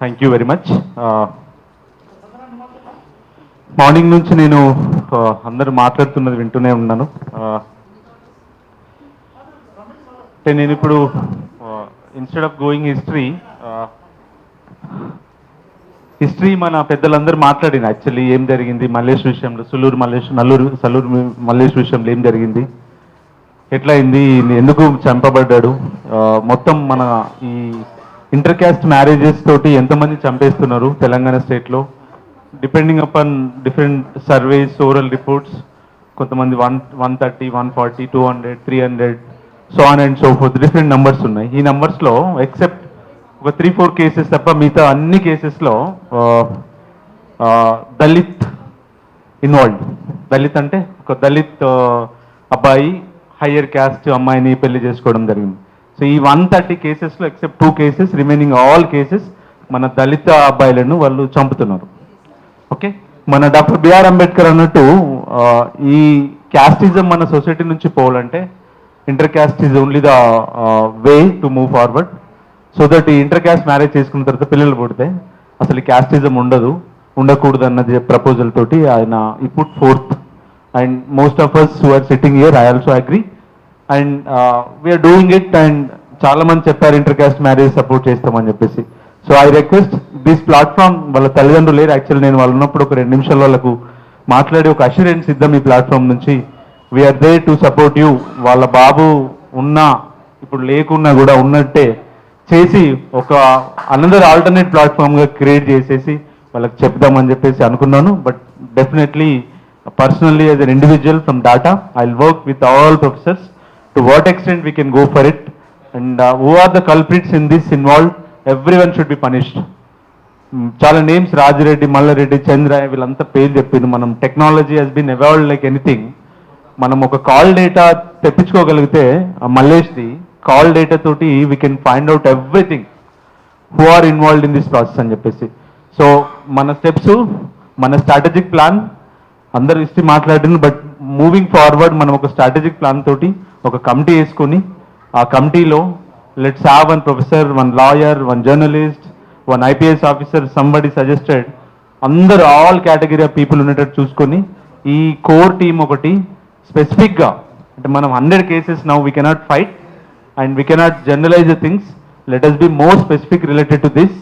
Thank you very much morning నుంచి నేను అందరూ మాట్లాడుతున్నది వింటూనే ఉన్నాను. అంటే నేను ఇప్పుడు instead of going history history మన పెద్దలందరూ మాట్లాడిన యాక్చువల్లీ ఏం జరిగింది మల్లేష్ విషయంలో సులూరు మల్లేష్ నల్లూరు సలూరు మల్లేష్ విషయంలో ఏం జరిగింది ఎట్లా అయింది ఎందుకు చంపబడ్డాడు మొత్తం మన ఈ ఇంటర్ క్యాస్ట్ మ్యారేజెస్ తోటి ఎంతమంది చంపేస్తున్నారు తెలంగాణ స్టేట్లో depending upon different surveys oral reports కొంతమంది one one thirty one forty two hundred three hundred so on and so forth different numbers ఉన్నాయి. ఈ నంబర్స్లో ఎక్సెప్ట్ ఒక త్రీ ఫోర్ కేసెస్ తప్ప మిగతా అన్ని కేసెస్లో దళిత్ ఇన్వాల్వ్డ్ దళిత్ అంటే ఒక దళిత్ అబ్బాయి హయ్యర్ క్యాస్ట్ అమ్మాయిని పెళ్ళి చేసుకోవడం జరిగింది. సో ఈ వన్ థర్టీ కేసెస్లో except two cases remaining all cases మన దళిత అబ్బాయిలను వాళ్ళు చంపుతున్నారు. ఓకే మన డాక్టర్ బిఆర్ అంబేద్కర్ అన్నట్టు ఈ క్యాస్టిజం మన సొసైటీ నుంచి పోవాలంటే inter caste is only the way to move forward so that ఈ ఇంటర్ క్యాస్ట్ మ్యారేజ్ చేసుకున్న తర్వాత పిల్లలు పుడితే అసలు ఈ క్యాస్టిజం ఉండదు ఉండకూడదు అన్నది ప్రపోజల్ తోటి ఆయన ఈ put forth and most of us who are sitting here I also agree and we are doing it and చాలా మంది చెప్పారు ఇంటర్ క్యాస్ట్ మ్యారేజ్ సపోర్ట్ చేస్తామని చెప్పేసి. So I request this platform వాళ్ళ తల్లిదండ్రులు లేరు. యాక్చువల్ నేను వాళ్ళు ఉన్నప్పుడు ఒక రెండు నిమిషాల వాళ్ళకు మాట్లాడి ఒక అష్యూరెన్స్ ఇద్దాం ఈ ప్లాట్ఫామ్ నుంచి. We are there to support you వాళ్ళ బాబు ఉన్నా ఇప్పుడు లేకున్నా కూడా ఉన్నట్టే చేసి ఒక అనదర్ ఆల్టర్నేట్ ప్లాట్ఫామ్గా క్రియేట్ చేసేసి వాళ్ళకి చెప్దామని చెప్పేసి అనుకున్నాను. But definitely personally as an individual from data I work with all professors to what extent we can go for it and who are the culprits in this involve everyone should be punished చాలా names Rajireddy Mallareddy Chandra వీళ్ళంతా పేరు చెప్పింది మనం technology has been evolved like anything మనం ఒక call data తెప్పించుకోగలిగితే ఆ మల్లేష్ది కాల్ డేటా తోటి we can find out everything who are involved in this process అని చెప్పేసి. సో మన స్టెప్స్ మన స్ట్రాటజిక్ ప్లాన్ అందరు ఇస్తే మాట్లాడిన బట్ మూవింగ్ ఫార్వర్డ్ మనం ఒక స్ట్రాటజిక్ ప్లాన్ తోటి ఒక కమిటీ వేసుకొని ఆ కమిటీలో let's have one professor one lawyer one journalist one IPS officer somebody suggested అందరు ఆల్ కేటగిరీ ఆఫ్ పీపుల్ ఉండేటట్టు చూసుకొని ఈ కోర్ టీమ్ ఒకటి స్పెసిఫిక్గా అంటే మనం hundred cases now we cannot fight and we cannot generalise the things let us be more specific related to this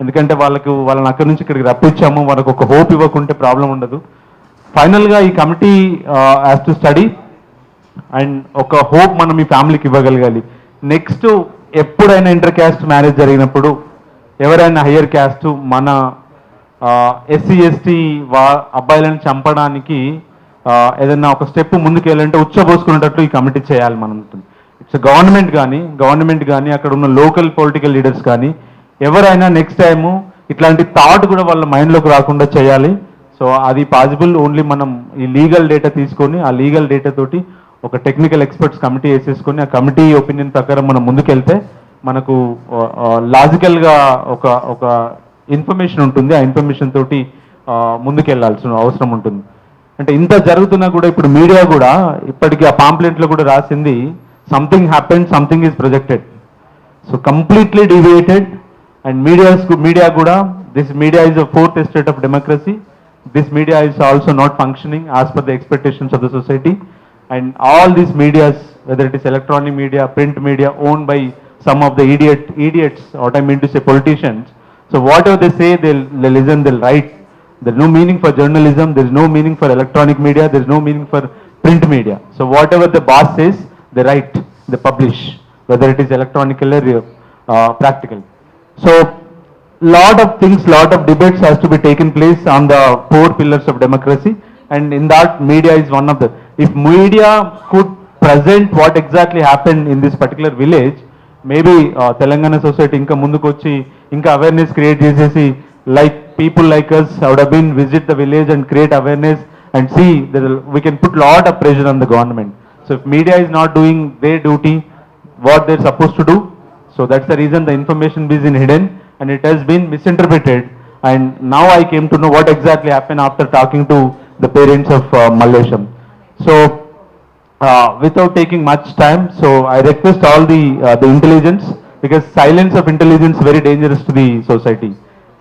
ఎందుకంటే వాళ్ళకు వాళ్ళని అక్కడి నుంచి ఇక్కడికి రప్పించాము. వాళ్ళకు ఒక హోప్ ఇవ్వకుంటే ప్రాబ్లం ఉండదు. ఫైనల్గా ఈ committee has to study and ఒక హోప్ మనం ఈ ఫ్యామిలీకి ఇవ్వగలగాలి. నెక్స్ట్ ఎప్పుడైనా ఇంటర్ క్యాస్ట్ మ్యారేజ్ జరిగినప్పుడు ఎవరైనా హయ్యర్ క్యాస్ట్ మన uh, ఎస్సీ ఎస్టీ వా అబ్బాయిలను చంపడానికి uh, ఏదైనా ఒక స్టెప్ ముందుకు వెళ్ళాలంటే ఉచ్చబోసుకునేటట్లు ఈ కమిటీ చేయాలి మనం. ఇట్స్ గవర్నమెంట్ కానీ గవర్నమెంట్ కానీ అక్కడ ఉన్న లోకల్ పొలిటికల్ లీడర్స్ కానీ ఎవరైనా నెక్స్ట్ టైము ఇట్లాంటి థాట్ కూడా వాళ్ళ మైండ్లోకి రాకుండా చేయాలి. సో అది పాసిబుల్ ఓన్లీ మనం ఈ లీగల్ డేటా తీసుకొని ఆ లీగల్ డేటా తోటి ఒక టెక్నికల్ ఎక్స్పర్ట్స్ కమిటీ వేసేసుకొని ఆ కమిటీ ఒపీనియన్ ప్రకారం మనం ముందుకెళ్తే మనకు లాజికల్గా ఒక ఒక ఇన్ఫర్మేషన్ ఉంటుంది. ఆ ఇన్ఫర్మేషన్ తోటి ముందుకెళ్ళాల్సిన అవసరం ఉంటుంది. అంటే ఇంత జరుగుతున్నా కూడా ఇప్పుడు మీడియా కూడా ఇప్పటికీ ఆ పాంప్లెంట్లో కూడా రాసింది something happen something is projected so completely deviated and medias media కూడా this media is a fourth estate of democracy this media is also not functioning as per the expectations of the society and all these medias whether it is electronic media print media owned by some of the idiot idiots what I mean to say politicians so whatever they say they listen till right there no meaning for journalism there is no meaning for electronic media there is no meaning for print media so whatever the boss says they write they publish whether it is electronical or uh, practical so lot of things lot of debates has to be taken place on the four pillars of democracy and in that media is one of the if media could present what exactly happened in this particular village maybe Telangana society ఇంకా ముందుకు వచ్చి ఇంకా awareness create చేసేసి like people like us would been visit the village and create awareness and see we can put lot of pressure on the government so if media is not doing their duty what they're suppose to do so that's the reason the information బీస్ in hidden it has been misinterpreted and now i came to know what exactly exactly after talking to the parents of of Mallesham so uh, without taking much time, so I request all the uh, the intelligence because silence of intelligence very dangerous to the society.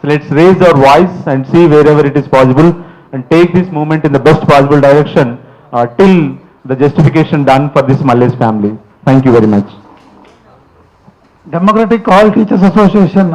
So let's raise our voice and see wherever it is possible and take this movement in the best possible direction uh, till the justification done for this Malles family. Thank you very much. Democratic all teachers association